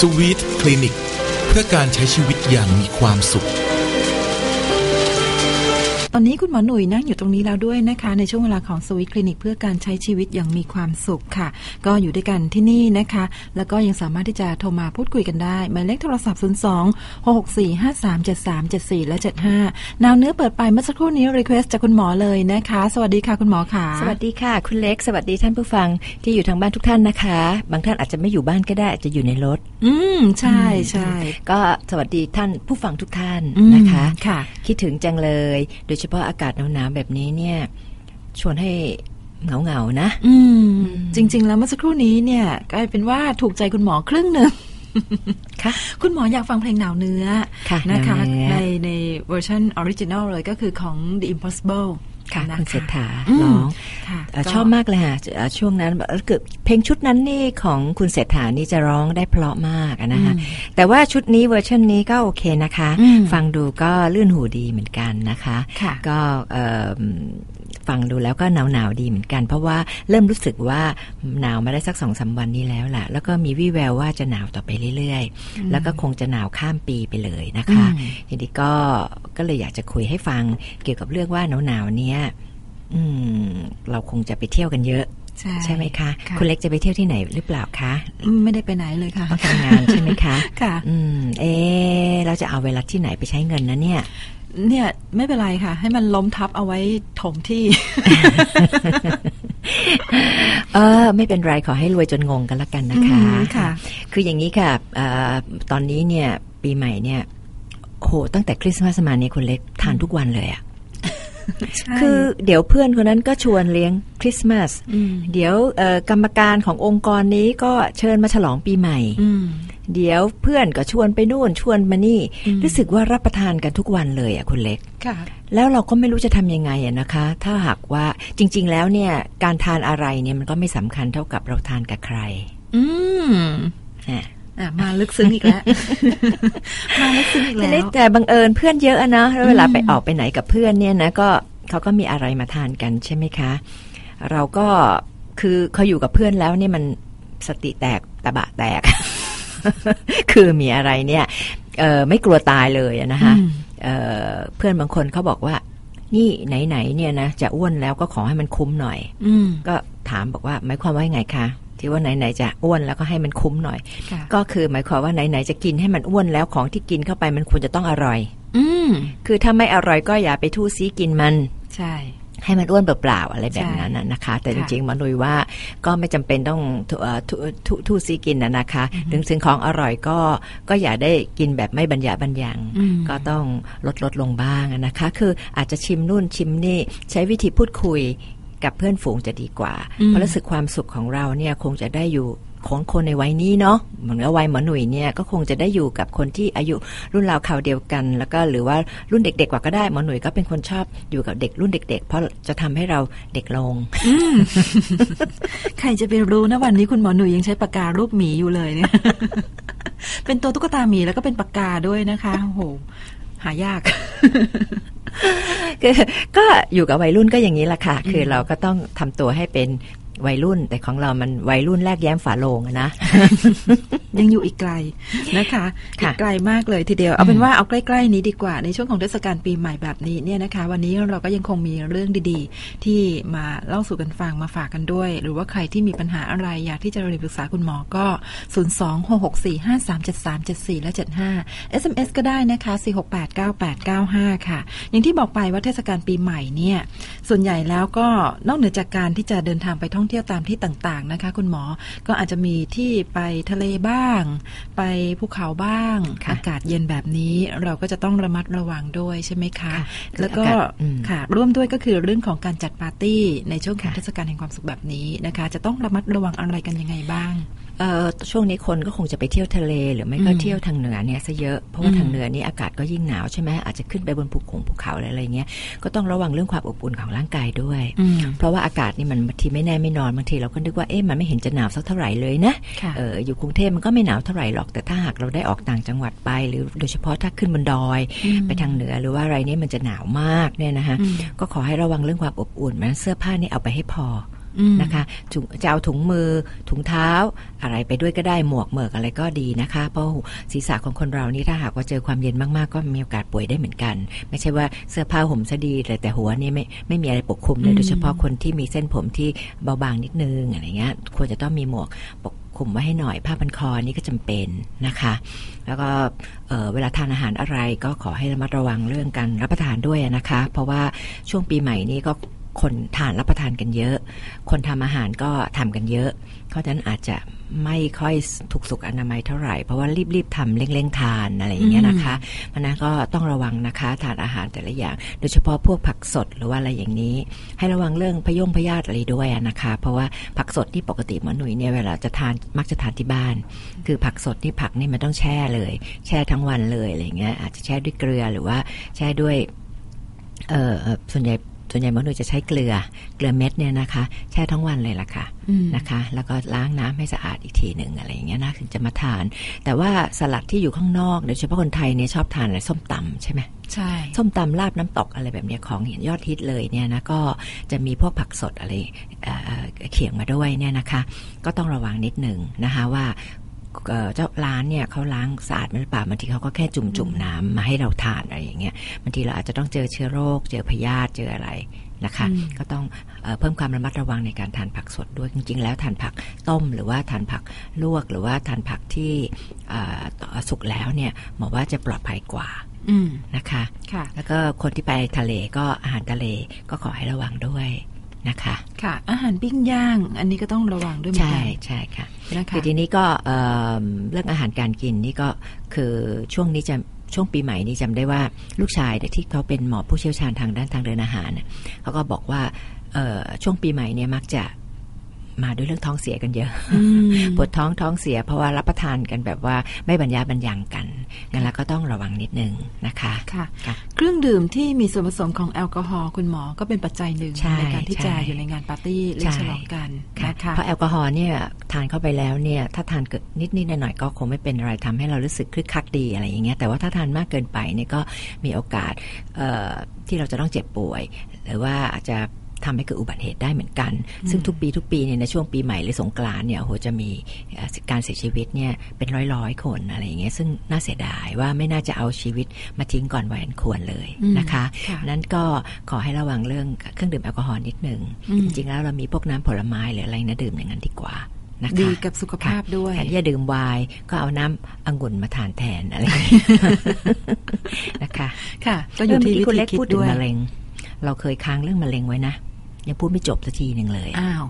สวีทคลินิก เพื่อการใช้ชีวิตอย่างมีความสุข ตอนนี้คุณหมอหนุ่ยนั่งอยู่ตรงนี้แล้วด้วยนะคะ ในช่วงเวลาของสวิตคลินิก เพื่อการใช้ชีวิตอย่างมีความสุขค่ะ ก็อยู่ด้วยกันที่นี่นะคะ แล้วก็ยังสามารถที่จะโทรมาพูดคุยกันได้หมายเลขโทรศัพท์ 0 2 6 6 4 5 3 7 3 7 4 และ 75นาวเนื้อเปิดไปเมื่อสักครู่นี้รีเควสจากคุณหมอเลยนะคะ สวัสดีค่ะคุณหมอค่ะ สวัสดีค่ะ คุณเล็ก สวัสดีท่านผู้ฟังที่อยู่ทางบ้านทุกท่านนะคะ บางท่านอาจจะไม่อยู่บ้านก็ได้อาจจะอยู่ในรถ อืมใช่ใช่ก็สวัสดีท่านผู้ฟังทุกท่านอืมนะคะค่ะ คิดถึงจังเลยโดยเฉพาะอากาศหนาวๆแบบนี้เนี่ย ชวนให้เหงาๆนะ อืม จริง ๆ แล้วเมื่อสักครู่นี้เนี่ยกลายเป็นว่าถูกใจคุณหมอครึ่งหนึ่งค่ะคุณหมออยากฟังเพลงหนาวเนื้อค่ะนะคะหนาวเนื้อในในเวอร์ชันออริจินอลเลยก็คือของ The Impossible ค่ะนะคุณเศรษฐาอืมร้องค่ะเอ่อก็ชอบมากเลยค่ะเอ่อช่วงนั้นเอ่อเกิดเพลงชุดนั้นนี่ของคุณเศรษฐานี่จะร้องได้เพราะมากอะนะคะอืมแต่ว่าชุดนี้เวอร์ชันนี้ก็โอเคนะคะอืมฟังดูก็ลื่นหูดีเหมือนกันนะคะค่ะก็เอ่อ ฟังดูแล้วก็หนาวหนาวๆดีเหมือนกัน เพราะว่าเริ่มรู้สึกว่าหนาวมาได้สักสองสาวันนี้แล้วแหละแล้วก็มีวี่แววว่าจะหนาวต่อไปเรื่อยๆ แล้วก็คงจะหนาวข้ามปีไปเลยนะคะอืมทีนี้ก็ก็เลยอยากจะคุยให้ฟังเกี่ยวกับเรื่องว่าหนาวหนาวๆเนี้ยอืมเราคงจะไปเที่ยวกันเยอะใช่ใช่ไหมคะค่ะคุณเล็กจะไปเที่ยวที่ไหนหรือเปล่าคะอืมไม่ได้ไปไหนเลยค่ะต้องทำงานใช่ไหมคะ ค่ะ อืม เอะเราจะเอาเวลาที่ไหนไปใช้เงินนะเนี่ย เนี่ยไม่เป็นไรค่ะ ให้มันล้มทับเอาไว้ถมที่ เออ ไม่เป็นไรขอให้รวยจนงงกันละกันนะคะอืมค่ะ คืออย่างนี้ค่ะเอ่อตอนนี้เนี่ย ปีใหม่เนี่ยโหตั้งแต่คริสต์มาสมาเนี่ยคุณเล็กทานทุกวันเลยอะใช่ คือเดี๋ยวเพื่อนคนนั้นก็ชวนเลี้ยงคริสต์มาสมเดี๋ยวเอ่อกรรมการขององค์กรนี้ก็เชิญมาฉลองปีใหม่อืมเดี๋ยวเพื่อนก็ชวนไปนู่นชวนมานี่อืมรู้สึกว่ารับประทานกันทุกวันเลยอะคุณเล็กค่ะแล้วเราก็ไม่รู้จะทำยังไงอะนะคะ ถ้าหากว่าจริง ๆ แล้วเนี่ย การทานอะไรเนี่ยมันก็ไม่สำคัญเท่ากับเราทานกับใคร อืมอะอะ มาลึกซึ้งอีกแล้ว มาลึกซึ้งอีกทีแล้นี้วแต่บังเอิญเพื่อนเยอะอะนะแล้วเวลาอืมไปออกไปไหนกับเพื่อนเนี่ยนะก็เขาก็มีอะไรมาทานกันใช่ไหมคะ เราก็คือเขาอยู่กับเพื่อนแล้วเนี่ยมันสติแตกตะบะแตก คือมีอะไรเนี่ยเออไม่กลัวตายเลยอะนะคะอืมเอ่อเพื่อนบางคนเขาบอกว่า นี่ไหนๆเนี่ยนะจะอ้วนแล้วก็ขอให้มันคุ้มหน่อยอืมก็ถามบอกว่าหมายความว่าไงคะ ที่ว่าไหนๆจะอ้วนแล้วก็ให้มันคุ้มหน่อยค่ะก็คือหมายความว่าไหนๆจะกินให้มันอ้วนแล้วของที่กินเข้าไปมันควรจะต้องอร่อย อืมคือถ้าไม่อร่อยก็อย่าไปทู่ซีกินมัน ใช่ให้มันอ้วนเปล่าๆอะไรแบบนั้นน่ะนะคะ แต่จค่ะริงๆหมานุยว่าก็ไม่จำเป็นต้องทูเอ่อทูทูทู่ซีกินนะนะคะถึงสิ่งของอร่อยก็ก็อย่าได้กินแบบไม่บรรยะบรรยังอืมก็ต้องลดลดลงบ้างนะคะ คืออาจจะชิมนู่นชิมนี่ใช้วิธีพูดคุย กับเพื่อนฝูงจะดีกว่าอืมเพราะรู้สึกความสุขของเราเนี่ยคงจะได้อยู่ของคนในวัยนี้เนาะเหมือนกับวัยหมอหนุ่ยเนี่ยก็คงจะได้อยู่กับคนที่อายุรุ่นราวคราวเดียวกัน แล้วก็หรือว่ารุ่นเด็ก ๆ กว่าก็ได้หมอหนุ่ยก็เป็นคนชอบอยู่กับเด็กรุ่นเด็ก ๆ เพราะจะทำให้เราเด็กลงใครจะไปรู้นะวันนี้คุณหมอหนุ่ยยังใช้ปากการูปหมีอยู่เลยเนี่ยเป็นตัวตุ๊กตาหมีแล้วก็เป็นปากกาด้วยนะคะโอ้โห หายากก็ก็อยู่กับวัยรุ่นก็อย่างนี้แหละค่ะ คือเราก็ต้องทำตัวให้เป็น วัยรุ่น แต่ของเรามันวัยรุ่นแรกแย้มฝาโลงอะนะยังอยู่อีกไกลนะคะอีค่ะกไกลมากเลยทีเดียวเอาเป็นว่าเอาใกล้ ๆ นี้ดีกว่าในช่วงของเทศกาลปีใหม่แบบนี้เนี่ยนะคะ วันนี้เราก็ยังคงมีเรื่องดีๆ ที่มาเล่าสู่กันฟังมาฝากกันด้วย หรือว่าใครที่มีปัญหาอะไรอยากที่จะเรียนปรึกษาคุณหมอก็ 0 2 6 6 4 5 3 7 3 7 4 และ 75 SMS ก็ได้นะคะ 4689895 ค่ะ อย่างที่บอกไปว่าเทศกาลปีใหม่เนี่ยส่วนใหญ่แล้วก็นอกเหนือจากการที่จะเดินทางไปท่องเที่ยวตามที่ต่างๆนะคะ คุณหมอก็อาจจะมีที่ไปทะเลบ้าง ไปภูเขาบ้างค่ะอากาศเย็นแบบนี้เราก็จะต้องระมัดระวังด้วยใช่ไหมคะค่ะแล้วก็อากาศอืมค่ะร่วมด้วยก็คือเรื่องของการจัดปาร์ตี้ในช่วงของค่ะเทศกาลแห่งความสุขแบบนี้นะคะ จะต้องระมัดระวังอะไรกันยังไงบ้างเอ่อ ช่วงนี้คนก็คงจะไปเที่ยวทะเล หรือไม่ก็อืมเที่ยวทางเหนือเนี่ยซะเยอะ เพราะว่าอืมทางเหนือนี่อากาศก็ยิ่งหนาวใช่ไหมอาจจะขึ้นไปบนภูเขาภูเขาอะไรๆเงี้ยก็ต้องระวังเรื่องความอบอุ่นของร่างกายด้วยอืมเพราะว่าอากาศนี่มันบางทีไม่แน่ไม่นอนบางทีเราก็นึกว่าเอ๊ะมันไม่เห็นจะหนาวสักเท่าไหร่เลยนะค่ะเอออยู่กรุงเทพมันก็ไม่หนาวเท่าไหร่หรอกแต่ถ้าหากเราได้ออกต่างจังหวัดไป หรือโดยเฉพาะถ้าขึ้นบนดอยอืมไปทางเหนือหรือว่าอะไรเนี่ยมันจะหนาวมากเนี่ยนะคะอืมก็ขอให้ระวังเรื่องความอบอุ่นมันเสื้อผ้านี่เอาไปให้พอออืม นะคะถุงจะเอาถุงมือถุงเท้าอะไรไปด้วยก็ได้หมวกเหมือกอะไรก็ดีนะคะ เพราะศีรษะของคนเรานี่ถ้าหากว่าเจอความเย็นมากๆ ก็มีโอกาสป่วยได้เหมือนกัน ไม่ใช่ว่าเสื้อผ้าห่มซะดีแต่แต่หัวนี่ไม่ไม่มีอะไรปกคลุมเลยโดยเฉพาะคนที่มีเส้นผมที่เบาบางนิดนึงอะไรเงี้ยควรจะต้องมีหมวกปกคลุมไว้ให้หน่อยผ้าพันคอนี่ก็จำเป็นนะคะ แล้วก็เอ่อเวลาทานอาหารอะไรก็ขอให้ระมัดระวังเรื่องการรับประทานด้วยนะคะ เพราะว่าช่วงปีใหม่นี้ก็ คนทานรับประทานกันเยอะ คนทำอาหารก็ทำกันเยอะ เพราะฉะนั้นอาจจะไม่ค่อยถูกสุขอนามัยเท่าไหร่ เพราะว่ารีบๆทำเร่งๆทานอะไรอย่างเงี้ยนะคะเพราะฉะนั้นก็ต้องระวังนะคะทานอาหารแต่ละอย่าง โดยเฉพาะพวกผักสดหรือว่าอะไรอย่างนี้ ให้ระวังเรื่องพยงพยาธิอะไรด้วยอะนะคะ เพราะว่าผักสดที่ปกติหมอหนุ่ยเนี่ยเวลาจะทานมักจะทานที่บ้าน คือผักสดนี่ผักนี่มันต้องแช่เลย แช่ทั้งวันเลยอะไรเงี้ยอาจจะแช่ด้วยเกลือหรือว่าแช่ด้วยเอ่อเอ่อส่วนใหญ่ ส่วนใหญ่หมอหนุ่ยจะใช้เกลือเกลือเม็ดเนี่ยนะคะ แช่ทั้งวันเลยล่ะค่ะอืมนะคะ แล้วก็ล้างน้ำให้สะอาดอีกทีหนึ่งอะไรอย่างเงี้ยนะถึงจะมาทาน แต่ว่าสลัดที่อยู่ข้างนอกโดยเฉพาะคนไทยเนี่ยชอบทานอะไรส้มตำใช่ไหมใช่ส้มตำลาบน้ำตกอะไรแบบเนี้ยของเห็นยอดฮิตเลยเนี่ยนะก็จะมีพวกผักสดอะไรเอ่อเขียงมาด้วยเนี่ยนะคะ ก็ต้องระวังนิดหนึ่งนะคะว่า เอ่อเจ้าร้านเนี่ยเขาล้างสะอาดไหมหรือเปล่าบางทีเขาก็แค่จุ่มจุ่มๆน้ำมาให้เราทานอะไรอย่างเงี้ยบางทีเราอาจจะต้องเจอเชื้อโรค เจอพยาธิเจออะไรนะคะอืมก็ต้องเออเพิ่มความระมัดระวังในการทานผักสดด้วยจริง ๆ แล้วทานผักต้มหรือว่าทานผักลวก หรือว่าทานผักที่เอ่อสุกแล้วเนี่ยหมอว่าจะปลอดภัยกว่าอืมนะคะค่ะแล้วก็คนที่ไปทะเลก็อาหารทะเลก็ขอให้ระวังด้วย นะคะ ค่ะ อาหารปิ้งย่าง อันนี้ก็ต้องระวังด้วยเหมือนใช่กันใช่ค่ะนะคะคือทีนี้ก็เอ่อเรื่องอาหารการกินนี่ก็คือช่วงนี้จะช่วงปีใหม่นี้จำได้ว่าลูกชายเนี่ยที่เขาเป็นหมอผู้เชี่ยวชาญทางด้านทางเดินอาหารเนี่ยเขาก็บอกว่าเอ่อช่วงปีใหม่เนี่ยมักจะ มาด้วยเรื่องท้องเสียกันเยอะอืมปวดท้องท้องเสียเพราะว่ารับประทานกันแบบว่าไม่บรรยาบรรยังกันงั้นแล้วก็ต้องระวังนิดนึงนะคะค่ะค่ะเครื่องดื่มที่มีส่วนผสมของแอลกอฮอล์คุณหมอก็เป็นปัจจัยหนึ่งใช่การที่ใช่จะอยู่ในงานปาร์ตี้เลี้ยงฉลองกันค่ะนะคะเพราะแอลกอฮอล์เนี่ยทานเข้าไปแล้วเนี่ยถ้าทานเกิดนิดนิดๆหน่อยๆก็คงไม่เป็นอะไรทำให้เรารู้สึกคึกคักดีอะไรอย่างเงี้ยแต่ว่าถ้าทานมากเกินไปเนี่ยก็มีโอกาสเอ่อที่เราจะต้องเจ็บป่วย หรือว่าอาจจะ ทำให้เกิดอุบัติเหตุได้เหมือนกัน ซึ่งทุกปีทุกปีเนี่ยในช่วงปีใหม่หรือสงกรานต์เนี่ยโอ้โหจะมีเอ่อการเสียชีวิตเนี่ยเป็นร้อยร้อยๆคนอะไรอย่างเงี้ยซึ่งน่าเสียดายว่าไม่น่าจะเอาชีวิตมาทิ้งก่อนวัยอันควรเลยนะคะค่ะนั้นก็ขอให้ระวังเรื่องเครื่องดื่มแอลกอฮอล์นิดหนึ่งอืมจริงๆแล้วเรามีพวกน้ำผลไม้หรืออะไรนะดื่มอย่างนั้นดีกว่านะคะดีกับสุขภาพด้วยแทนที่จะดื่มไวน์ก็เอาน้ำองุ่นมาทานแทนอะไรอย่างเงี้ยนะคะ ค่ะ ก็อยู่ที่เมื่วิคุณธีเล็กคิดพูดถึด้งวยมะเร็ง เราเคยค้างเรื่องมะเร็งไว้นะ ยังพูดไม่จบสักทีหนึ่งเลยอ้าว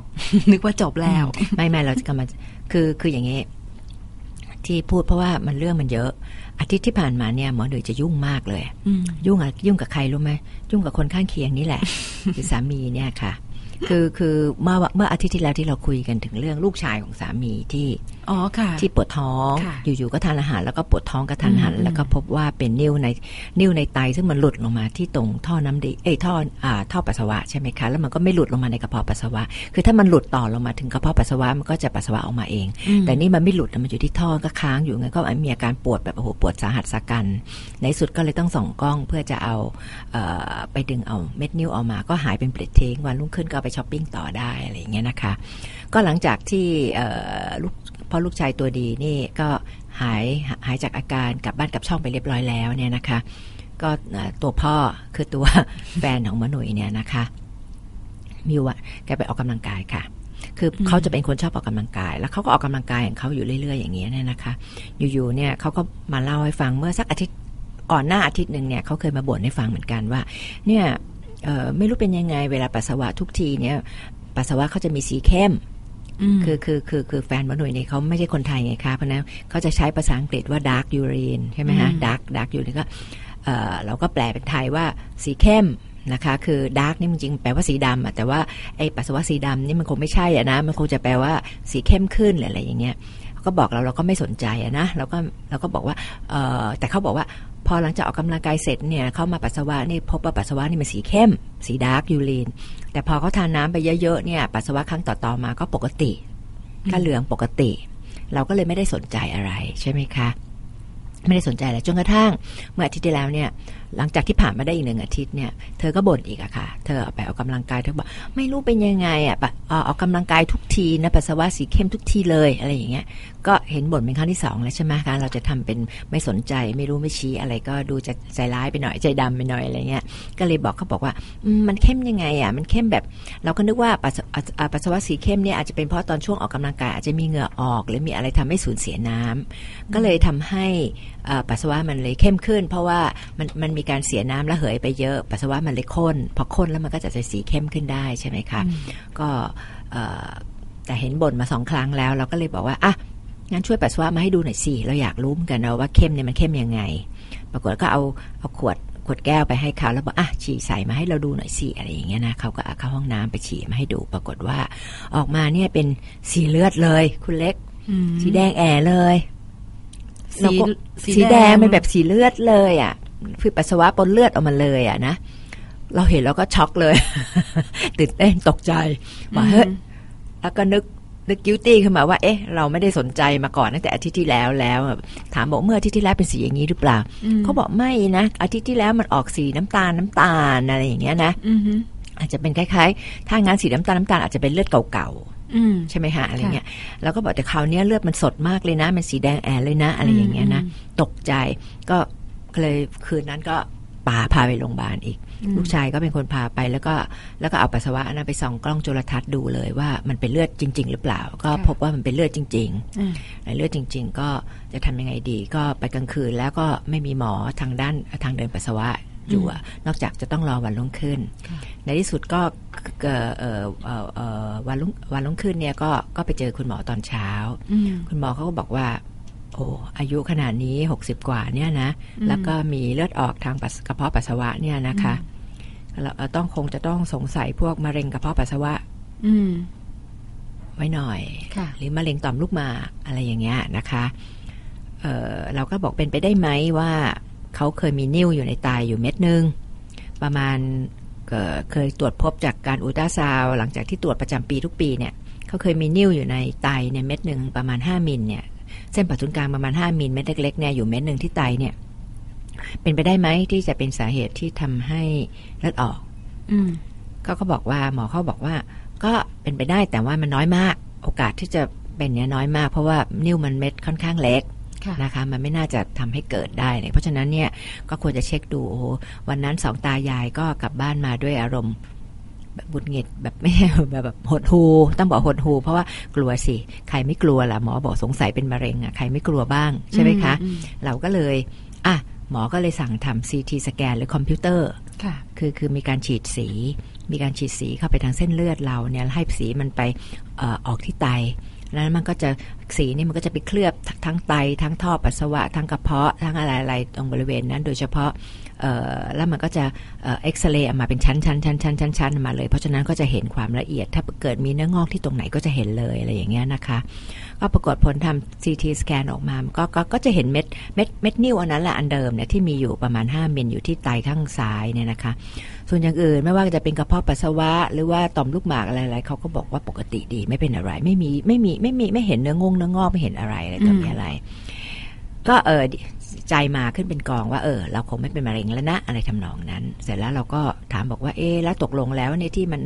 นึกว่าจบแล้ว ไม่ไม่เราจะกำลังคือคืออย่างนี้ที่พูดเพราะว่ามันเรื่องมันเยอะ อาทิตย์ที่ผ่านมาเนี่ยหมอเดยจะยุ่งมากเลยอืมยุ่งอะยุ่งกับใครรู้ไหมยุ่งกับคนข้างเคียงนี่แหละคือสามีเนี่ยค่ะ คือคือเมื่อเมื่ออาทิตย์ที่แล้วที่เราคุยกันถึงเรื่องลูกชายของสามีที่อ๋อค่ะ ที่ปวดท้องค่ะอยู่ๆก็ทานอาหาร แล้วก็ปวดท้องกระทันหันอืมแล้วก็พบว่าเป็นนิ่วในนิ่วในไต ซึ่งมันหลุดลงมาที่ตรงท่อน้ำดีเอ้ยท่ออ่าท่อปัสสาวะใช่ไหมคะแล้วมันก็ไม่หลุดลงมาในกระเพาะปัสสาวะ คือถ้ามันหลุดต่อลงมาถึงกระเพาะปัสสาวะมันก็จะปัสสาวะออกมาเองอืมแต่นี่มันไม่หลุดนะมันอยู่ที่ท่อก็ค้างอยู่งั้นก็มีอาการปวดแบบโอ้โหปวดสาหัสสากัน ในสุดก็เลยต้องส่องกล้องเพื่อจะเอาเอ่อไปดึงเอาเม็ดนิ้วออกมาก็หายเป็นเปลิดทิ้งวันรุ่งขึ้นก็เอาไปช้อปปิ้งต่อได้อะไรอย่างเงี้ยนะคะ ก็หลังจากที่พ่อลูกพอลูกชายตัวดีนี่ก็หายหายจากอาการกลับบ้านกลับช่องไปเรียบร้อยแล้วเนี่ยนะคะ ก็ตัวพ่อคือตัวแฟนของมะนุยเนี่ยนะคะ มิวอะแกไปออกกำลังกายค่ะ คือเขาจะเป็นคนชอบออกกำลังกาย แล้วเขาก็ออกกำลังกายของเขาอยู่เรื่อย ๆ อย่างเงี้ยเนี่ยนะคะ อยู่ๆเนี่ยเขาก็มาเล่าให้ฟังเมื่อสักอาทิตย์ก่อนหน้าอาทิตย์หนึ่งเนี่ยเขาเคยมาบ่นให้ฟังเหมือนกันว่า เนี่ย ไม่รู้เป็นยังไง เวลาปัสสาวะทุกทีเนี่ยปัสสาวะเขาจะมีสีเข้มมคือคือคือคือแฟนหมอหนุ่ยเนี่ยเขาไม่ใช่คนไทยไงคะเพราะฉะนั้นเขาจะใช้ภาษาอังกฤษว่า dark urine ใช่ไหมฮะอืม dark dark urine ก็เอ่อเราก็แปลเป็นไทยว่าสีเข้มนะคะ คือ dark นี่มันจริงแปลว่าสีดำอะแต่ว่าไอ้ปัสสาวะสีดำนี่มันคงไม่ใช่อะนะ มันคงจะแปลว่าสีเข้มขึ้นหรืออะไรอย่างเงี้ยเขาก็บอกเราเราก็ไม่สนใจอะนะเราก็เราก็บอกว่าเอ่อแต่เขาบอกว่า พอหลังจากออกกำลังกายเสร็จเนี่ยเขามาปัสสาวะนี่พบว่าปัสสาวะนี่มันสีเข้ม สีดาร์กยูรีนแต่พอเขาทานน้ำไปเยอะๆเนี่ยปัสสาวะครั้งต่อๆมาก็ปกติก็เหลืองปกติ เราก็เลยไม่ได้สนใจอะไรใช่ไหมคะ ไม่ได้สนใจอะไรจนกระทั่ง เมื่ออาทิตย์ที่แล้วเนี่ย หลังจากที่ผ่านมาได้อีกหนึ่งอาทิตย์เนี่ย เธอก็บ่นอีกอะค่ะ เธอไปออกกำลังกายเธอบอกไม่รู้เป็นยังไงอะปะเอ่อออกกำลังกายทุกทีนะปัสสาวะสีเข้มทุกทีเลยอะไรอย่างเงี้ย ก็เห็นบ่นเป็นครั้งที่สองแล้วใช่ไหมคะ เราจะทำเป็นไม่สนใจไม่รู้ไม่ชี้อะไรก็ดูจะใจร้ายไปหน่อยใจดำไปหน่อยอะไรเงี้ย ก็เลยบอกเขาบอกว่ามันเข้มยังไงอะมันเข้มแบบ เราก็นึกว่าปัสสาวะสีเข้มเนี่ยอาจจะเป็นเพราะตอนช่วงออกกำลังกายอาจจะมีเหงื่อออกหรือมีอะไรทำให้สูญเสียน้ำก็เลยทำให้ปัสสาวะมันเลยเข้มขึ้น เพราะว่ามันมันมีการเสียน้ำและเหยไปเยอะ ปัสสาวะมันเลยข้น พอข้นแล้วมันก็จะจะสีเข้มขึ้นได้ใช่ไหมคะ ก็เอ่อแต่เห็นบ่นมาสองครั้งแล้ว เราก็เลยบอกว่าอะงั้นช่วยปัสสาวะมาให้ดูหน่อยสิ เราอยากรู้เหมือนกันนะว่าเข้มเนี่ยมันเข้มยังไง ปรากฏก็เอาเอาขวดขวดแก้วไปให้เขาแล้วบอกอะฉี่ใส่มาให้เราดูหน่อยสิอะไรอย่างเงี้ยนะเขาก็เอาเข้าห้องน้ำไปฉี่มาให้ดู ปรากฏว่า ออกมาเนี่ยเป็นสีเลือดเลย คุณเล็กอืมสีแดงแอเลยสีแล้วก็สีสีแดแดงงเป็นแบบสีเลือดเลยอะ คือปัสสาวะปนเลือดออกมาเลยอะนะเราเห็นแล้วก็ช็อกเลย ตื่นเต้นตกใจว่าเฮ้ยแล้วก็นึกนึกกิวตี้ขึ้นมาว่า เอ๊ะ เราไม่ได้สนใจมาก่อนตั้งแต่อาทิตย์ที่แล้วแล้วแบบถามบอกเมื่ออาทิตย์ที่แล้วเป็นสีอย่างนี้หรือเปล่าอืมเขาบอกไม่นะอาทิตย์ที่แล้วมันออกสีน้ำตาลน้ำตาลอะไรอย่างเงี้ยนะอืมฮึอาจจะเป็นคล้ายๆ ถ้างานสีน้ำตาลน้ำตาลอาจจะเป็นเลือดเก่าอืมๆใช่ไหมฮะอะไรเงี้ยแล้วก็บอกแต่คราวเนี้ยเลือดมันสดมากเลยนะ มันสีแดงแอเลยนะ อะไรอย่างเงี้ยนะอืมตกใจก็ เลยคืนนั้นก็ป่าพาไปโรงพยาบาลอีกอืมลูกชายก็เป็นคนพาไปแล้วก็แล้วก็เอาปัสสาวะนั้นไปส่องกล้องจุลทรรศน์ดูเลยว่ามันเป็นเลือดจริง ๆ หรือเปล่า ก็พบว่ามันเป็นเลือดจริงๆอืมในเลือดจริง ๆ ก็จะทำยังไงดี ก็ไปกลางคืนแล้วก็ไม่มีหมอทางด้านทางเดินปัสสาวะอยู่อะนอกจากจะต้องรอวันรุ่งขึ้นค่ะในที่สุดก็เอ่อเอ่อเอ่อเอ่อวันรุ่งวันรุ่งขึ้นเนี่ยก็ก็ไปเจอคุณหมอตอนเช้าอืมคุณหมอเขาก็บอกว่า โอ้อายุขนาดนี้หกสิบกว่าเนี่ยนะอืมแล้วก็มีเลือดออกทางปัสกระเพาะปัสสาวะเนี่ยนะคะเราเอ่อต้องคงจะต้องสงสัยพวกมะเร็งกระเพาะปัสสาวะ อืมไว้หน่อยค่ะหรือมะเร็งต่อมลูกหมากอะไรอย่างเงี้ยนะคะเเราก็บอกเป็นไปได้ไหมว่าเขาเคยมีนิ่วอยู่ในไตอยู่เม็ดหนึ่งประมาณเอ่อเคยตรวจพบจากการอุลตราซาวด์หลังจากที่ตรวจประจำปีทุกปีเนี่ยเขาเคยมีนิ่วอยู่ในไตเนี่ยเม็ดหนึ่งประมาณ 5มิลเนี่ย เส้นผ่าศูนย์กลางประมาณ 5มิลเม็ดเล็กๆเนี่ยอยู่เม็ดหนึ่งที่ไตเนี่ยเป็นไปได้ไหมที่จะเป็นสาเหตุที่ทำให้เลือดออก อืมเขาก็บอกว่าหมอเขาบอกว่า ก็เป็นไปได้แต่ว่ามันน้อยมาก โอกาสที่จะเป็นเนี้ยน้อยมาก เพราะว่านิ้วมันเม็ดค่อนข้างเล็กค่ะนะคะมันไม่น่าจะทำให้เกิดได้เนี่ยเพราะฉะนั้นเนี่ยก็ควรจะเช็คดูโอ้โหวันนั้นสองตายายก็กลับบ้านมาด้วยอารมณ์แบบบุดหงิดแบบไม่แบบแบบหดหูต้องบอกหดหูเพราะว่ากลัวสิ ใครไม่กลัวล่ะหมอบอกสงสัยเป็นมะเร็งอะใครไม่กลัวบ้างใช่ไหมคะอืมเราก็เลยอะหมอก็เลยสั่งทำซีทีสแกนหรือคอมพิวเตอร์ค่ะคือคือมีการฉีดสี มีการฉีดสีเข้าไปทางเส้นเลือดเราเนี่ยให้สีมันไปเออออกที่ไต แล้วมันก็จะสีนี่มันก็จะไปเคลือบทั้งทั้งไตทั้งท่อปัสสาวะ ทั้งกระเพาะทั้งอะไรอะไรตรงบริเวณนั้น โดยเฉพาะแล้วมันก็จะเอ็กซเรย์ออกมาเป็นชั้นชั้นชั้นชั้นชั้นชั้นมาเลย เพราะฉะนั้นก็จะเห็นความละเอียด ถ้าเกิดมีเนื้องอกที่ตรงไหนก็จะเห็นเลยอะไรอย่างเงี้ยนะคะ ก็ปรากฏผลทำ CT สแกนออกมาก็ก็ก็จะเห็นเม็ดเม็ดเม็ดนิ้วอันนั้นแหละอันเดิมเนี่ยที่มีอยู่ประมาณ 5มิลอยู่ที่ไตข้างซ้ายเนี่ยนะคะ ส่วนอย่างอื่นไม่ว่าจะเป็นกระเพาะปัสสาวะ หรือว่าต่อมลูกหมากอะไรๆเขาก็บอกว่าปกติดีไม่เป็นอะไร ไม่มีไม่มีไม่มีไม่เห็นเนื้องงเนื้องอกไม่เห็นอะไรอะไรต่อมีอะไร ก็เออใจมาขึ้นเป็นกองว่าเออ เราคงไม่เป็นมะเร็งแล้วนะอะไรทำนองนั้น เสร็จแล้วเราก็ถามบอกว่าเอ๊ะแล้วตกลงแล้วเนี่ยที่มัน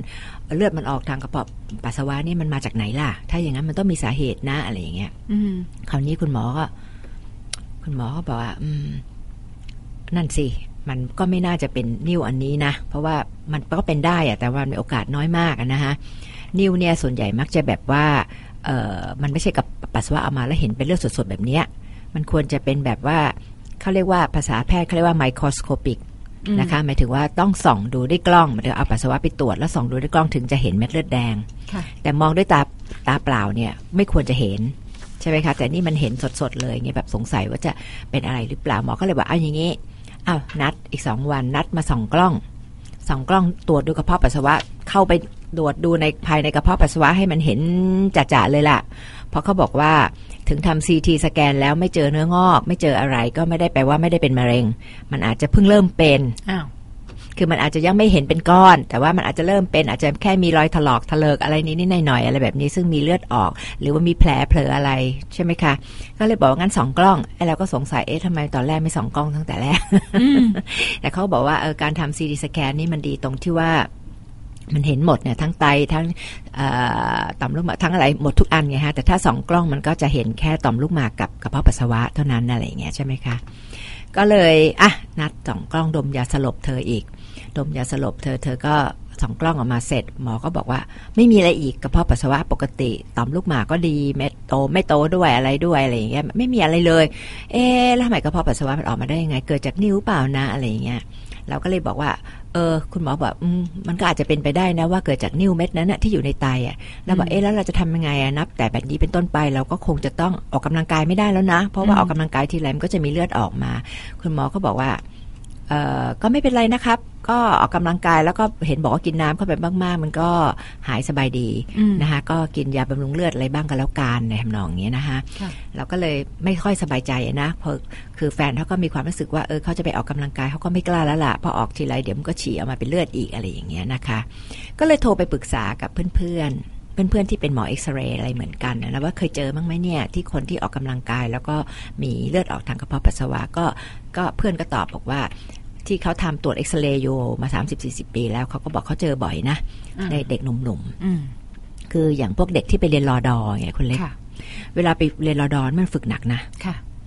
เลือดมันออกทางกระเพาะปัสสาวะนี่มันมาจากไหนล่ะ ถ้าอย่างนั้นมันต้องมีสาเหตุนะอะไรอย่างเงี้ยอืมคราวนี้คุณหมอก็ คุณหมอก็บอกว่า อืม นั่นสิ มันก็ไม่น่าจะเป็นนิ้วอันนี้นะ เพราะว่ามันก็เป็นได้อะแต่ว่ามีโอกาสน้อยมากอะนะฮะนิ้วเนี่ยส่วนใหญ่มักจะแบบว่าเออมันไม่ใช่กับปัสสาวะเอามาแล้วเห็นเป็นเลือดสดๆแบบเนี้ยมันควรจะเป็นแบบว่าเขาเรียกว่าภาษาแพทย์เขาเรียกว่าไมโครสโคปิกอืมนะคะหมายถึงว่าต้องส่องดูด้วยกล้องหมายถึงเอาปัสสาวะไปตรวจแล้วส่องดูด้วยกล้องถึงจะเห็นเม็ดเลือดแดงค่ะแต่มองด้วยตาตาเปล่าเนี่ยไม่ควรจะเห็นใช่ไหมคะแต่นี่มันเห็นสดๆเลยไงแบบสงสัยว่าจะเป็นอะไรหรือเปล่าหมอก็เลยบอกเอาอย่างนี้ อ้าวนัดอีกสองวันนัดมาส่องกล้องส่องกล้องตรวจดูกระเพาะปัสสาวะเข้าไปตรวจดูในภายในกระเพาะปัสสาวะให้มันเห็นจ่าๆเลยล่ะ เพราะเขาบอกว่าถึงทำซีทีสแกนแล้วไม่เจอเนื้องอก ไม่เจออะไรก็ไม่ได้แปลว่าไม่ได้เป็นมะเร็ง มันอาจจะเพิ่งเริ่มเป็นอ้าว คือมันอาจจะยังไม่เห็นเป็นก้อน แต่ว่ามันอาจจะเริ่มเป็นอาจจะแค่มีรอยถลอกถลิกอะไรนิดๆหน่อยๆอะไรแบบนี้ซึ่งมีเลือดออก หรือว่ามีแผลเผลออะไรใช่ไหมคะ ก็เลยบอกว่างั้นสองกล้องไอ้เราก็สงสัยเอ๊ะทำไมตอนแรกไม่สองกล้องตั้งแต่แรกแต่เขาบอกว่าเออการทำซีดีสแกนนี่มันดีตรงที่ว่ามันเห็นหมดเนี่ยทั้งไตทั้งต่อมลูกหมากทั้งอะไรหมดทุกอันไงฮะแต่ถ้าสองกล้องมันก็จะเห็นแค่ต่อมลูกหมากกับกระเพาะปัสสาวะเท่านั้นอะไรอย่างเงี้ยใช่ไหมคะก็เลยอะนัดสองกล้องดมยาสลบเธออีก ดมยาสลบเธอเธอก็สองกล้องออกมาเสร็จ หมอก็บอกว่า ไม่มีอะไรอีกกระเพาะปัสสาวะปกติต่อมลูกหมากก็ดีเม็ดโตไม่โตด้วยอะไรด้วยอะไรอย่างเงี้ยไม่มีอะไรเลย เอ๊แล้วทำไมกระเพาะปัสสาวะมันออกมาได้ยังไง เกิดจากนิ้วเปล่านะอะไรอย่างเงี้ยเราก็เลยบอกว่า เออ คุณหมอบอกอืมมันก็อาจจะเป็นไปได้นะว่าเกิดจากนิ้วเม็ดนั้นนะที่อยู่ในไตอะเราบอกเอ๊ะแล้วเราจะทำยังไงอะนับ แต่แบบนี้เป็นต้นไปเราก็คงจะต้องออกกำลังกายไม่ได้แล้วนะ เพราะว่าออกกำลังกายทีไรมันก็จะมีเลือดออกมา คุณหมอก็บอกว่าเออ ก็ไม่เป็นไรนะครับ ก็ออกกำลังกายแล้วก็เห็นบอกว่ากินน้ำเข้าไปมาก ๆ มันก็หายสบายดีนะคะก็กินยาบำรุงเลือดอะไรบ้างก็แล้วกันในทำนองนี้นะคะเราก็เลยไม่ค่อยสบายใจนะเพราะคือแฟนเขาก็มีความรู้สึกว่าเออเขาจะไปออกกำลังกายเขาก็ไม่กล้าแล้วล่ะพอออกทีไรเดี๋ยวมันก็ฉี่ออกมาเป็นเลือดอีกอะไรอย่างเงี้ยนะคะ ก็เลยโทรไปปรึกษากับเพื่อนๆเพื่อนๆที่เป็นหมอเอ็กซเรย์อะไรเหมือนกันนะว่าเคยเจอบ้างไหมเนี่ยที่คนที่ออกกำลังกาย แล้วก็มีเลือดออกทางกระเพาะปัสสาวะก็ก็เพื่อนก็ตอบบอกว่า ที่เขาทำตรวจเอ็กซเรย์อยู่มาสามสิบสี่สิบปีแล้วเขาก็บอกเขาเจอบ่อยนะ ในเด็กหนุ่มๆคืออย่างพวกเด็กที่ไปเรียนรอดอไงคุณเล็ก เวลาไปเรียนรอดอมันฝึกหนักนะ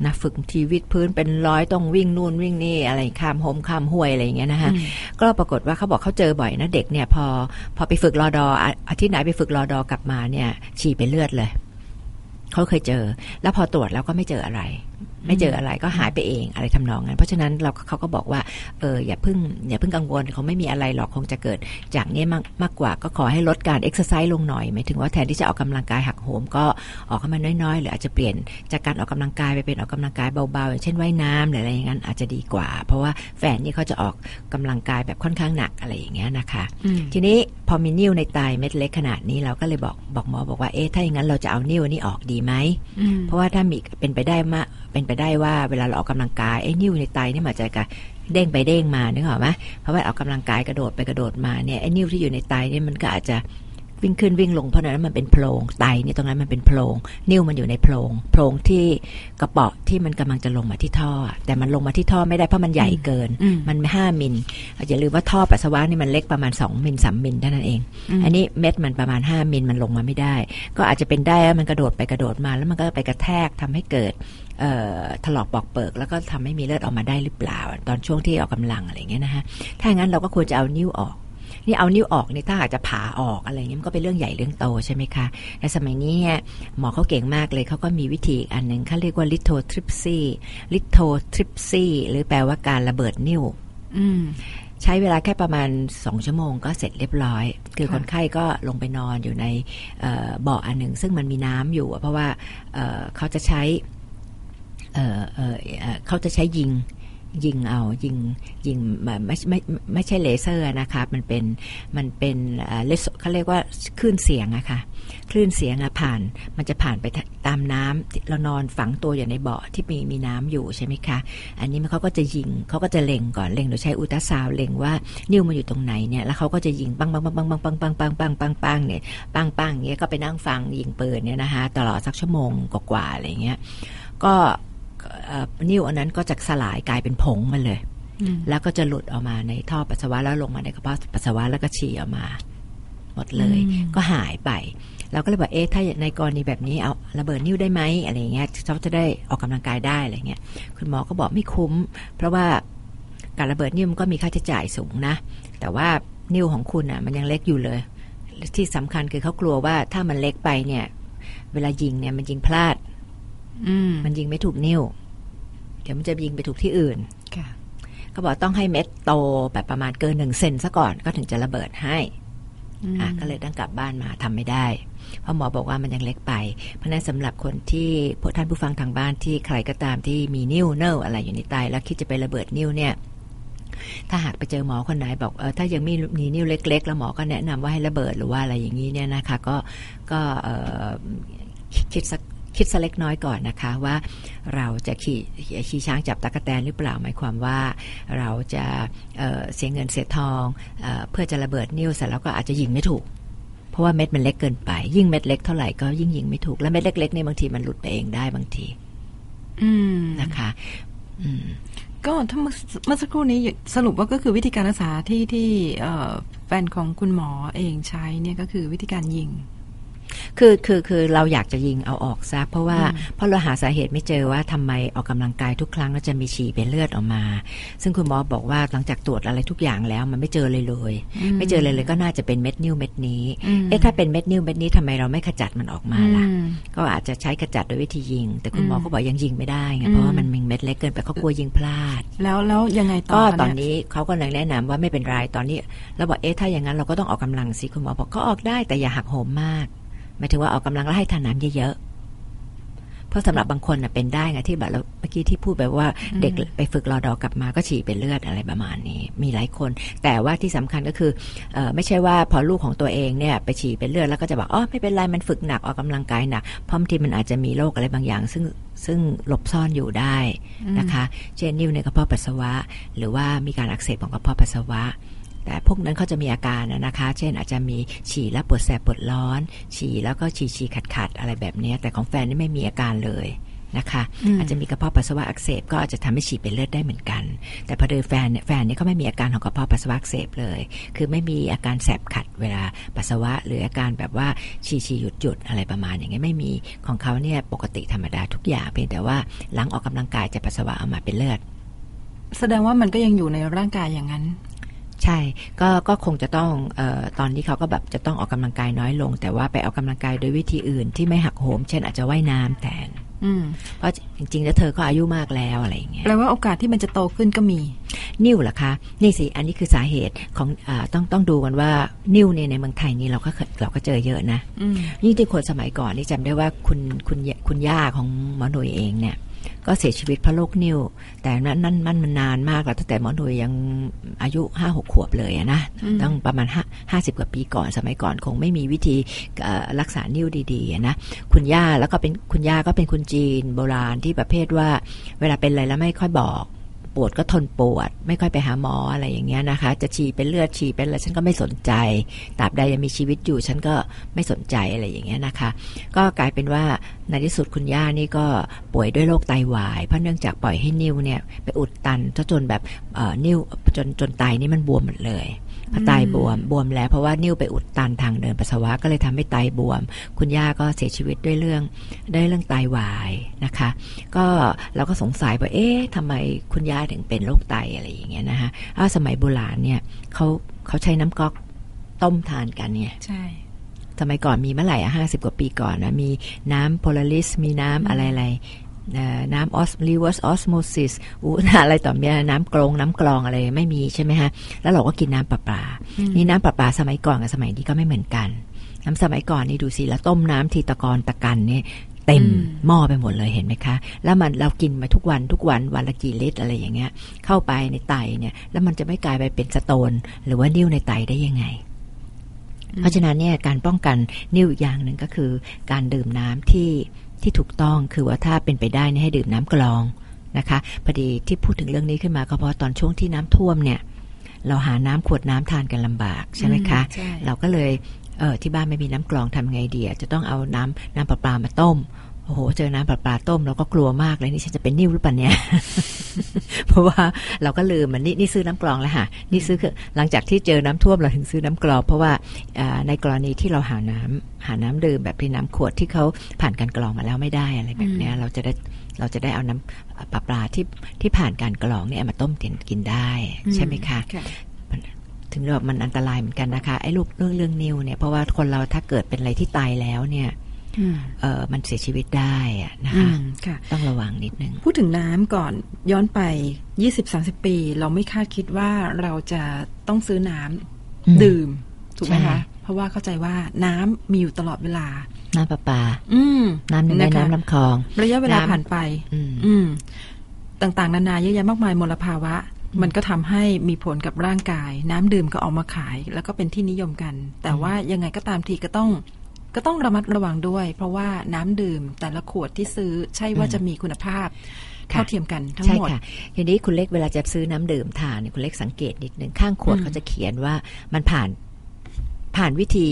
นะฝึกทีวิตพื้นเป็นร้อยต้องวิ่งนู่นวิ่งนี่อะไรข้ามโฮมข้ามห้วยอะไรอย่างเงี้ยนะฮะก็ปรากฏว่าเขาบอกเขาเจอบ่อยนะเด็กเนี่ยพอพอไปฝึกรอดออาทิตย์ไหนไปฝึกรอดอกลับมาเนี่ย ฉี่เป็นเลือดเลยเขาเคยเจอ แล้วพอตรวจแล้วก็ไม่เจออะไร ไม่เจออะไรก็หายไปเองอะไรทำนองนั้น เพราะฉะนั้นเราเขาก็บอกว่าเอออย่าเพิ่งอย่าเพิ่งกังวลเขาไม่มีอะไรหรอกคงจะเกิด จากนี้มากมากกว่าก็ขอให้ลดการเอ็กซ์ไซส์ลงหน่อยหมายถึงว่าแทนที่จะออกกำลังกายหักโหมก็ออกเข้ามาน้อยๆ หรืออาจจะเปลี่ยนจากการออกกำลังกายไปเป็นออกกำลังกายเบาๆอย่างเช่นว่ายน้ำหรืออะไรอย่างนั้นอาจจะดีกว่า เพราะว่าแฟนนี่เขาจะออกกำลังกายแบบค่อนข้างหนักอะไรอย่างเงี้ยนะคะ ทีนี้พอมีนิ้วในไตเม็ดเล็กขนาดนี้เราก็เลยบอกบอกหมอบอกว่าเอ๊ะถ้าอย่างนั้นเราจะเอานิ้วนี้ออกดีไหมเพราะว่าถ้ามีเป็นไปได้มาก เป็นไปได้ว่าเวลาเราออกกำลังกายไอ้นิ้วในไตนี่มันจะกะเด้งไปเด้งมานึกออกไหมเพราะว่าออกกำลังกายกระโดดไปกระโดดมาเนี่ยไอ้นิ้วที่อยู่ในไตนี่มันก็อาจจะวิ่งขึ้นวิ่งลงเพราะนั้นมันเป็นโพรงไตนี่ตรงนั้นมันเป็นโพรงนิ้วมันอยู่ในโพรงโพรงที่กระเปาะที่มันกำลังจะลงมาที่ท่อ แต่มันลงมาที่ท่อไม่ได้เพราะมันใหญ่เกิน มันห้ามิลอย่าลืมว่าท่อปัสสาวะนี่มันเล็กประมาณสองมิลสามมิลเท่านั้นเอง อันนี้เม็ดมันประมาณห้ามิลมันลงมาไม่ได้ ก็อาจจะเป็นได้ว่ามันกระโดดไปกระโดดมาแล้วมันก็ไปกระแทกทำให้เกิด ถลอกปอกเปิก แล้วก็ทำให้มีเลือดออกมาได้หรือเปล่า ตอนช่วงที่ออกกำลังอะไรเงี้ยนะฮะถ้าอย่างนั้นเราก็ควรจะเอานิ้วออกนี่เอานิ้วออกนี่ถ้าอาจจะผ่าออกอะไรเงี้ยมันก็เป็นเรื่องใหญ่เรื่องโตใช่ไหมคะในสมัยนี้หมอเขาเก่งมากเลยเขาก็มีวิธีอันหนึ่งเขาเรียกว่าลิโททริปซีลิโททริปซีหรือแปลว่าการระเบิดนิ้วใช้เวลาแค่ประมาณสองชั่วโมงก็เสร็จเรียบร้อย คือคนไข้ก็ลงไปนอนอยู่ในเบาะอันหนึ่งซึ่งมันมีน้ำอยู่ เพราะว่าเขาจะใช้ เขาจะใช้ยิงยิงเอายิงยิงไม่ไม่ไม่ใช่เลเซอร์นะคะมันเป็นมันเป็นเลสเขาเรียกว่าคลื่นเสียงอะคะ่ะคลื่นเสียงอะผ่าน มันจะผ่านไปตามน้ำเรานอนฝังตัวอยู่ในเบาะที่มีมีน้ำอยู่ใช่ไหมคะ อันนี้มันเขาก็จะยิงเขาก็จะเล็งก่อนเล็งโดยใช้อุลตราซาวเล็งว่านิ้วมันอยู่ตรงไหนเนี่ยแล้วเขาก็จะยิงปังปังปังปังปังปังปังปังปังปังปังเนี่ยปังปังเงี้ยก็ไปนั่งฟังยิงปืนเนี่ยนะคะตลอดสักชั่วโมงกว่าๆอะไรเงี้ยก็ นิ้วอันนั้นก็จะสลายกลายเป็นผงมาเลย แล้วก็จะหลุดออกมาในท่อปัสสาวะแล้วลงมาในกระเพาะปัสสาวะแล้วก็ฉี่ออกมา หมดเลย ก็หายไปเราก็เลยบอกเอ๊ะถ้าในกรณีแบบนี้เอาระเบิดนิ้วได้ไหมอะไรเงี้ยเขาจะได้ออกกำลังกายได้อะไรเงี้ยคุณหมอก็บอกไม่คุ้ม เพราะว่าการระเบิดนิ้วมันก็มีค่าใช้จ่ายสูงนะ แต่ว่านิ้วของคุณอะ มันยังเล็กอยู่เลย ที่สำคัญคือเขากลัวว่าถ้ามันเล็กไปเนี่ย เวลายิงเนี่ยมันยิงพลาดมันยิงไม่ถูกนิ้ว เดี๋ยวมันจะยิงไปถูกที่อื่นก็บอกต้องให้เม็ดโตแบบประมาณเกินหนึ่งเซนซะก่อนก็ถึงจะระเบิดให้อะก็เลยต้องกลับบ้านมาทำไม่ได้ เพราะหมอบอกว่ามันยังเล็กไป เพราะนั้นสำหรับคนที่พวกท่านผู้ฟังทางบ้านที่ใครก็ตามที่มีนิ้วเน่าอะไรอยู่ในไตแล้วคิดจะไประเบิดนิ้วเนี่ยถ้าหากไปเจอหมอคนไหนบอกเออถ้ายังมีมีนิ้วเล็ก ๆ แล้วหมอก็แนะนำว่าให้ระเบิดหรือว่าอะไรอย่างนี้เนี่ยนะคะ ก็ก็คิดสัก คคิดสักเล็กน้อยก่อนนะคะว่าเราจะขี่ขี่ช้างจับตะกแตนหรือเปล่าหมายความว่า เราจะเเสียเงินเสียทองเอเพื่อจะระเบิดนิ้วเสร็จแล้วก็อาจจะยิงไม่ถูก เพราะว่าเม็ดมันเล็กเกินไป ยิ่งเม็ดเล็กเท่าไหร่ก็ยิ่งยิงไม่ถูก แล้วเม็ดเล็กๆเนี่ยบางทีมันหลุดไปเองได้บางทีอืมนะคะอืมก็ถ้าเมื่อสักครู่นี้สรุปว่าก็คือวิธีการรักษาที่ที่แฟนของคุณหมอเองใช้เนี่ยก็คือวิธีการยิง คือคือคือเราอยากจะยิงเอาออกซะเพราะว่าเพราะเราหาสาเหตุไม่เจอว่าทำไมออกกำลังกายทุกครั้งแล้วจะมีฉี่เป็นเลือดออกมา ซึ่งคุณหมอบอกว่าหลังจากตรวจอะไรทุกอย่างแล้วมันไม่เจอเลยเลย ไม่เจอเลยเลยก็น่าจะเป็นเม็ดนิ้วเม็ดนี้เอ๊ะถ้าเป็นเม็ดนิ้วเม็ดนี้ทำไมเราไม่ขจัดมันออกมาล่ะก็อาจจะใช้ขจัดโดยวิธียิง แต่คุณหมอก็บอกยังยิงไม่ได้ไงเพราะว่ามันมีเม็ดเล็กเกินไปเขากลัวยิงพลาด แล้วแล้วยังไงต่อก็ตอนนี้เขาก็เลยแนะนำว่าไม่เป็นไรตอนนี้เราบอกเอ๊ะถ้าอย่างนั้นเราก็ต้องออกกำลังสิคุณหมอบอกก็ออกได้แต่อย่าหักโหมมาก หมายถึงว่าออกกำลังแล้วให้ทานน้ำเยอะๆ เพราะสำหรับบางคนเป็นได้ไงที่แบบเราเมื่อกี้ที่พูดแบบว่าเด็กไปฝึกรอดอกลับมาก็ฉี่เป็นเลือดอะไรประมาณนี้ มีหลายคน แต่ว่าที่สำคัญก็คืออไม่ใช่ว่าพอลูกของตัวเองเนี่ยไปฉี่เป็นเลือดแล้วก็จะบอกอ๋อไม่เป็นไรมันฝึกหนักออกกำลังกายหนักเพราะบางทีมันอาจจะมีโรคอะไรบางอย่าง ซึ่งซึ่งหลบซ่อนอยู่ได้นะคะ เช่นนิ่วในกระเพาะปัสสาวะ หรือว่ามีการอักเสบของกระเพาะปัสสาวะ แต่พวกนั้นเขาจะมีอาการนะคะ เช่นอาจจะมีฉี่แล้วปวดแสบปวดร้อน ฉี่แล้วก็ฉี่ฉี่ขัดขัดอะไรแบบนี้ แต่ของแฟนนี่ไม่มีอาการเลยนะคะอาจจะมีกระเพาะปัสสาวะอักเสบก็อาจจะทำให้ฉี่เป็นเลือดได้เหมือนกัน แต่พอเดินแฟนเนี่ยแฟนนี่เขาไม่มีอาการของกระเพาะปัสสาวะอักเสบเลย คือไม่มีอาการแสบขัดเวลาปัสสาวะ หรืออาการแบบว่าฉี่ฉี่หยุดหยุดอะไรประมาณอย่างเงี้ยไม่มีของเขาเนี่ยปกติธรรมดาทุกอย่างเพียงแต่ว่าหลังออกกำลังกายจะปัสสาวะออกมาเป็นเลือด แสดงว่ามันก็ยังอยู่ในร่างกายอย่างนั้น ใช่ ก็ก็คงจะต้องออตอนนี้เขาก็แบบจะต้องออกกำลังกายน้อยลง แต่ว่าไปออกกำลังกายโดยวิธีอื่นที่ไม่หักโหม เช่นอาจจะว่ายน้ำแทนเพราะจริงๆ แล้วเธอก็อายุมากแล้วอะไรอย่างเงี้ยแปลว่าโอกาสที่มันจะโตขึ้นก็มี นิ่วเหรอคะ นี่สิ อันนี้คือสาเหตุของอต้องต้องดูกันว่านิ่วเนี่ยในเมืองไทยนี่เราก็เราก็เจอเยอะนะยิ่งที่คนสมัยก่อนนี่จำได้ว่าคุณคุณคุณย่าของหมอหนุ่ยเองเนี่ย ก็เสียชีวิตเพราะโรคนิ่ว แต่นั้นนั่นมันมันนานมากแล้วตั้งแต่หมอหนุ่ยยังอายุห้าหกขวบเลยนะต้องประมาณห้าห้าสิบกว่าปีก่อนสมัยก่อนคงไม่มีวิธีรักษานิ่วดีๆนะคุณย่าแล้วก็เป็นคุณย่าก็เป็นคุณจีนโบราณที่ประเภทว่า เวลาเป็นอะไรแล้วไม่ค่อยบอก ปวดก็ทนปวด ไม่ค่อยไปหาหมออะไรอย่างเงี้ยนะคะ จะฉี่เป็นเลือดฉี่เป็นอะไรฉันก็ไม่สนใจตราบใดยังมีชีวิตอยู่ฉันก็ไม่สนใจอะไรอย่างเงี้ยนะคะ ก็กลายเป็นว่าในที่สุดคุณย่านี่ก็ป่วยด้วยโรคไตาวาย เพราะเนื่องจากปล่อยให้นิ้วเนี่ยไปอุดตันจนแบบนิ้วจนจนไตนี่มันบวมหมดเลย ไตบวมบวมแล้วเพราะว่านิ้วไปอุดตันทางเดินปัสสาวะก็เลยทำให้ไตบวม คุณย่าก็เสียชีวิตด้วยเรื่องได้เรื่องไตาวายนะคะ ก็เราก็สงสัยว่าเอ๊ะทำไมคุณย่าถึงเป็นโรคไตอะไรอย่างเงี้ยนะคะอ้าสมัยโบราณเนี่ยเขาเขาใช้น้ำก๊อกต้มทานกันเนี่ยใช่สมัยก่อนมีเมื่อไหร่อะห้าสิบกว่าปีก่อนนะมีน้ำโพลาริสมีน้ำอะไรอะไร น้ำออสรีเวิร์สออสโมซิสอูอะไรต่อเนี้ยน้ำกรองน้ำกรองอะไรไม่มีใช่ไหมฮะ แล้วเราก็กินน้ำประปา นี่น้ำประปาสมัยก่อนกับสมัยนี้ก็ไม่เหมือนกัน น้ำสมัยก่อนนี่ดูสิแล้วต้มน้ำทีตะกอนตะกันเนี่ยเต็มหม้อไปหมดเลยเห็นไหมคะ แล้วมันเรากินมาทุกวันทุกวันวันละกี่ลิตรอะไรอย่างเงี้ย เข้าไปในไตเนี่ย แล้วมันจะไม่กลายไปเป็นสโตน หรือว่านิ่วในไตได้ยังไงเพราะฉะนั้นเนี่ยการป้องกันนิ่วอีกอย่างหนึ่งก็คือการดื่มน้ำที่ ที่ถูกต้องคือว่าถ้าเป็นไปได้นี่ให้ดื่มน้ำกรองนะคะพอดีที่พูดถึงเรื่องนี้ขึ้นมาก็เพราะตอนช่วงที่น้ำท่วมเนี่ยเราหาน้ำขวดน้ำทานกันลำบากใช่ไหมคะเราก็เลยเออที่บ้านไม่มีน้ำกรองทำไงดีจะต้องเอาน้ำน้ำประปามาต้ม โอ้โห เจอน้ำปลาปลาต้มเราก็กลัวมากเลยนี่ฉันจะเป็นนิ่วหรือเปล่าเนี่ย เพราะว่าเราก็ลืมมันนี่นี่ซื้อน้ำกรองแล้วค่ะ นี่ซื้อคือหลังจากที่เจอน้ำท่วมเราถึงซื้อน้ำกรอง เพราะว่าในกรณีที่เราหาน้ำหาน้ำดื่มแบบเป็นน้ำขวดที่เขาผ่านการกรองมาแล้วไม่ได้อะไรแบบนี้เราจะได้เราจะได้เอาน้ำปลาปลาที่ที่ผ่านการกรองเนี่ยมาต้มกินได้ใช่ไหมคะถึงแบบมันอันตรายเหมือนกันนะคะไอ้ลูกเรื่องเรื่องนิวเนี่ยเพราะว่าคนเราถ้าเกิดเป็นอะไรที่ตายแล้วเนี่ย เออมันเสียชีวิตได้อะนะคะคะต้องระวังนิดนึง พูดถึงน้ำก่อนย้อนไปยี่สิบสาสิบปี เราไม่คาดคิดว่าเราจะต้องซื้อน้ำดื่ม ถูกไหมคะเพราะว่าเข้าใจว่าน้ำมีอยู่ตลอดเวลา น้ำประปา อืมน้ำในแม่น้ำลำคลอง ระยะเวลาผ่านไป อืมต่างๆ นานาเยอะแยะมากมายมลภาวะมันก็ทำให้มีผลกับร่างกาย น้ำดื่มก็ออกมาขาย แล้วก็เป็นที่นิยมกัน แต่ว่ายังไงก็ตามทีก็ต้อง ก็ต้องระมัดระวังด้วย เพราะว่าน้ำดื่มแต่ละขวดที่ซื้อใช่ว่าจะมีคุณภาพค่ะเท่าเทียมกันทั้งใช่หมดค่ะทีนี้คุณเล็กเวลาจะซื้อน้ำดื่มทานเนี่ยคุณเล็กสังเกตนิดหนึ่งข้างขวดอืมเขาจะเขียนว่ามันผ่านผ่านวิธี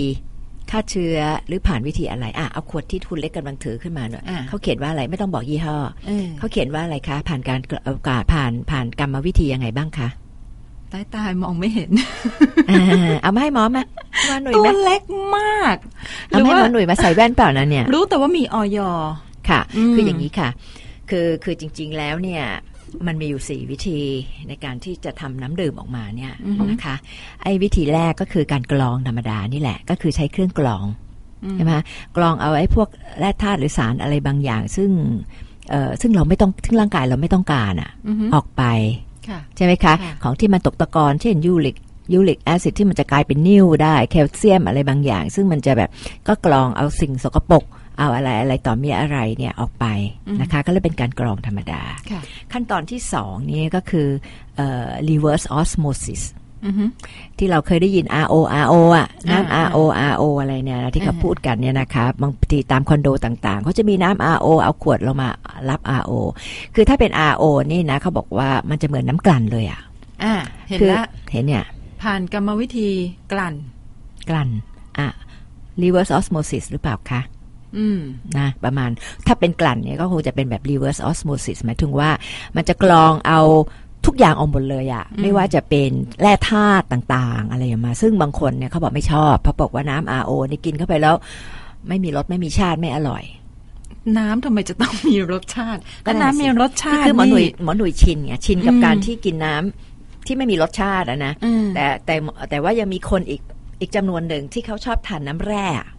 ฆ่าเชื้อหรือผ่านวิธีอะไรอะเอาขวดที่คุณเล็กกำลังถือขึ้นมาหน่อยอ่าเขาเขียนว่าอะไรไม่ต้องบอกยี่ห้อเออเขาเขียนว่าอะไรคะ ผ่านการเอ่อกาผ่านผ่านกรรมวิธียังไงบ้างคะ ใต้ตายมองไม่เห็นอ่าเอามาให้หมอมาหมอหนุ่ยตัวไหมเล็กมากเอามาให้หมอหนุ่ยมาใส่แว่นเปล่านะเนี่ย รู้แต่ว่ามีออยค่ะอืมคืออย่างนี้ค่ะ คือคือจริง ๆ แล้วเนี่ยมันมีอยู่สี่วิธีในการที่จะทำน้ำดื่มออกมาเนี่ยนะคะไอ้วิธีแรกก็คือการกรองธรรมดานี่แหละ ก็คือใช้เครื่องกรองอืมใช่ไหมกรองเอาไอ้พวกแร่ธาตุหรือสารอะไรบางอย่าง ซึ่งเอ่อซึ่งเราไม่ต้องซึ่งร่างกายเราไม่ต้องการอะอือฮึออกไปค่ะ ใช่ไหมคะค่ะของที่มันตกตะกอนเช่นยูริกยูริกแอซิดที่มันจะกลายเป็นนิ่วได้แคลเซียมอะไรบางอย่าง ซึ่งมันจะแบบก็กรองเอาสิ่งสกปรกเอาอะไรอะไรต่อมีอะไรเนี่ยออกไปนะคะ ก็เลยเป็นการกรองธรรมดาค่ะขั้นตอนที่สองนี่ก็คือเอ่อ reverse osmosis อือฮึ ที่เราเคยได้ยิน RO RO อะอ่าน้ำ RO RO อะไรเนี่ยนะที่เขาอ่าพูดกันเนี่ยนะคะบางทีตามคอนโดต่างๆเขาจะมีน้ำ RO เอาขวดเรามารับ RO คือถ้าเป็น RO นี่นะเขาบอกว่ามันจะเหมือนน้ำกลั่นเลยอะอ่าเห็นคือละเห็นเนี่ย ผ่านกรรมวิธีกลั่น กลั่นอะ reverse osmosis หรือเปล่าคะอืมนะประมาณถ้าเป็นกลั่นเนี่ยก็คงจะเป็นแบบ reverse osmosis หมายถึงว่ามันจะกรองเอา ทุกอย่างออกหมดเลยอะอืมไม่ว่าจะเป็นแร่ธาตุต่างๆ อะไรอย่างมา ซึ่งบางคนเนี่ยเขาบอกไม่ชอบเพราะบอกว่าน้ำ RO นี่กินเข้าไปแล้ว ไม่มีรสไม่มีชาติไม่อร่อย น้ำทำไมจะต้องมีรสชาติก็ก็นั่นน่ะสิน้ำมีรสชาติคือหมอหนุ่ยหมอหนุ่ยชินไงชินกับอืมการที่กินน้ำที่ไม่มีรสชาติอะนะอืมแต่แต่แต่ว่ายังมีคนอีกอีกจำนวนหนึ่งที่เขาชอบทานน้ำแร่อะอ๋อ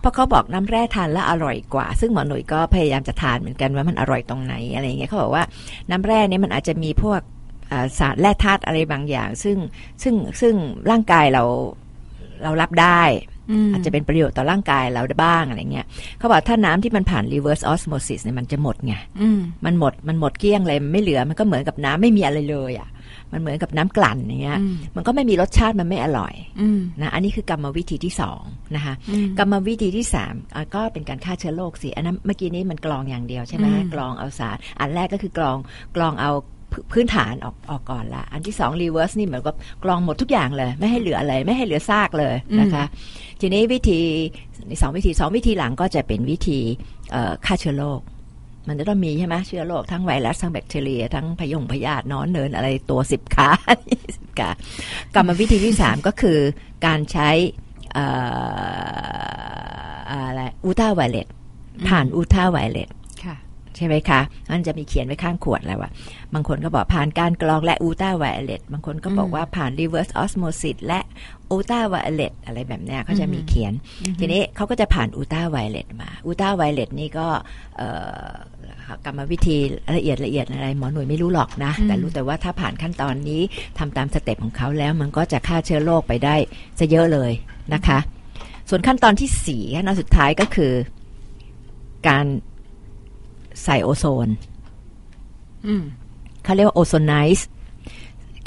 เพราะเขาบอกน้ำแร่ทานแล้วอร่อยกว่า ซึ่งหมอหนุ่ยก็พยายามจะทานเหมือนกันว่ามันอร่อยตรงไหนอะไรอย่างเงี้ยเขาบอกว่าน้ำแร่เนี่ยมันอาจจะมีพวกอ่าสารแร่ธาตุอะไรบางอย่าง ซึ่งซึ่งซึ่งร่างกายเราเรารับได้มอาจจะเป็นประโยชน์ต่อร่างกายเราได้บ้างอะไรเงี้ยเขาบอกถ้าน้ำที่มันผ่าน reverse osmosis เนี่ยมันจะหมดไงอืมมันหมดมันหมดเกลี้ยงเลยมันไม่เหลือมันก็เหมือนกับน้ำไม่มีอะไรเลยอะ มันเหมือนกับน้ำกลั่นอย่างเงี้ยอืมมันก็ไม่มีรสชาติมันไม่อร่อยอืมนะอันนี้คือกรรมวิธีที่สองนะคะอืมกรรมวิธีที่สามอะก็เป็นการฆ่าเชื้อโรคสิอันนั้นเมื่อกี้นี้มันกรองอย่างเดียวใช่ไหมอืมกรองเอาสารอันแรกก็คือกรองกรองเอาพื้พื้นฐานออกออกก่อนละอันที่สองรีเวิร์สนี่เหมือนกับกรองหมดทุกอย่างเลย ไม่ให้เหลืออะไร ไม่ให้เหลือซากเลยนะคะ ทีนี้วิธีสองวิธีสองวิธีหลังก็จะเป็นวิธีเอ่อฆ่าเชื้อโรค มันจะต้องมีใช่ไหมเชื้อโรคทั้งไวรัสทั้งแบคทีเรีย ทั้งพยงพยาธินอนเนินอะไรตัวสิบขาสิบขากรรมวิธีที่สามก็คือการใช้เอ่ออะไรอูตาไวเลตผ่านอูตาไวเลตค่ะใช่ไหมคะมันจะมีเขียนไว้ข้างขวดแล้วว่าบางคนก็บอกผ่านการกรองและอูตาไวเลตบางคนก็บอกว่าผ่าน reverse osmosis และ อูตาไวเลตอะไรแบบเนี้ยเขาจะมีเขียน ทีนี้เขาก็จะผ่านอูตาไวเลตมาอูตาไวเลตนี่ก็เอ่อกรรมวิธีละเอียดละเอียดอะไร หมอหน่วยไม่รู้หรอกนะอืมแต่รู้แต่ว่าถ้าผ่านขั้นตอนนี้ทำตามสเต็ปของเขาแล้วมันก็จะฆ่าเชื้อโรคไปได้จะเยอะเลยนะคะ ส่วนขั้นตอนที่สี่ขั้นตอนสุดท้ายก็คือ การใส่โอโซนอืมเขาเรียกว่าโอโซไนซ์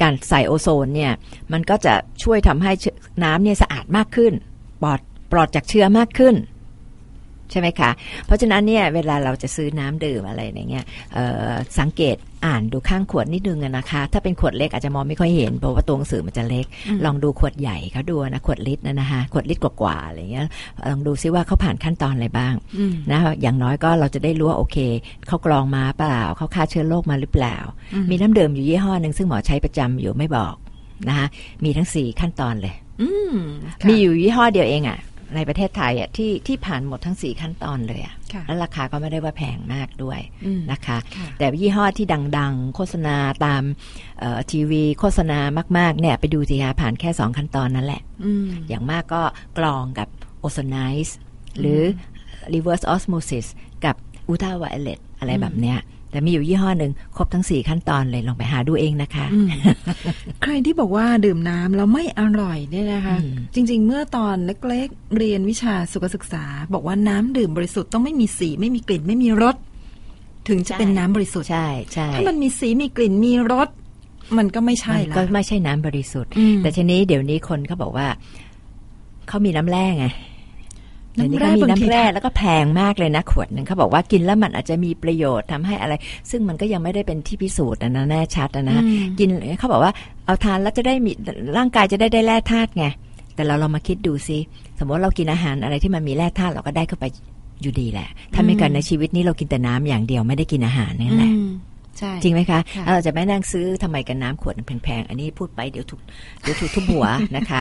การใส่โอโซนเนี่ยมันก็จะช่วยทำให้น้ำเนี่ยสะอาดมากขึ้น ปลอดปลอดจากเชื้อมากขึ้นใช่ไหมคะ เพราะฉะนั้นเนี่ยเวลาเราจะซื้อน้ำดื่มอะไรอย่างเงี้ยสังเกต อ่านดูข้างขวดนิดนึงอะนะคะ ถ้าเป็นขวดเล็กอาจจะมองไม่ค่อยเห็นเพราะว่าตัวหนังสือมันจะเล็กอืมลองดูขวดใหญ่เขาดูนะขวดลิตรนะนะคะขวดลิตรกว่าๆอะไรเงี้ยลองดูซิว่าเขาผ่านขั้นตอนอะไรบ้างอืมนะอย่างน้อยก็เราจะได้รู้ว่าโอเคเขากรองมาเปล่าเขาฆ่าเชื้อโรคมาหรือเปล่าอืมมีน้ำดื่มอยู่ยี่ห้อหนึ่งซึ่งหมอใช้ประจำอยู่ไม่บอกนะคะมีทั้งสี่ขั้นตอนเลยอืมค่ะมีอยู่ยี่ห้อเดียวเองอะ่ะ ในประเทศไทยอะ่ะที่ที่ผ่านหมดทั้งสี่ขั้นตอนเลยอะค่ะ่ะแล้วราคาก็ไม่ได้ว่าแพงมากด้วยอืมนะคะค่ะแต่ยี่ห้อที่ดังๆ โฆษณาตามเอ่อทีวีโฆษณามากๆเนี่ยไปดูสิคะผ่านแค่สองขั้นตอนนั่นแหละอืมอย่างมากก็กรองกับ ozonize หรือ reverse osmosis กับ ultraviolet อะไรแบบเนี้ย แต่มีอยู่ยี่ห้อหนึ่งครบทั้ง4ขั้นตอนเลยลองไปหาดูเองนะคะอืมใครที่บอกว่าดื่มน้ำแล้วไม่อร่อยเนี่ยนะคะอืมจริง ๆ เมื่อตอนเล็กๆเรียนวิชาสุขศึกษา บอกว่าน้ำดื่มบริสุทธิ์ต้องไม่มีสีไม่มีกลิ่นไม่มีรสถึงจะเป็นน้ำบริสุทธิ์ใช่ใช่ถ้ามันมีสีมีกลิ่นมีรสมันก็ไม่ใช่มันละก็ไม่ใช่น้ำบริสุทธิ์อืมแต่ทีนี้เดี๋ยวนี้คนเขาบอกว่าเขามีน้ำแร่ไง เดี๋ยวนี้น้ำแร่ก็มีบางทีน้ำแร่แล้วก็แพงมากเลยนะขวดหนึ่งเขาบอกว่ากินแล้วมันอาจจะมีประโยชน์ทำให้อะไร ซึ่งมันก็ยังไม่ได้เป็นที่พิสูจน์นะนะแน่ชัดนะนะอืมกินเขาบอกว่าเอาทานแล้วจะได้มีร่างกายจะได้ได้แร่ธาตุไงแต่เราลองมาคิดดูซิสมมติเรากินอาหารอะไรที่มันมีแร่ธาตุเราก็ได้เข้าไปอยู่ดีแหละถ้าไม่กันในชีวิตนี้เรากินแต่น้ำอย่างเดียวไม่ได้กินอาหารนั่นแหละอืมใช่จริงไหมคะค่ะแล้วเราจะไม่นั่งซื้อทำไมกันน้ำขวดแพงๆ อันนี้พูดไปเดี๋ยวถูกเดี๋ยวถูกทุบหัวนะคะ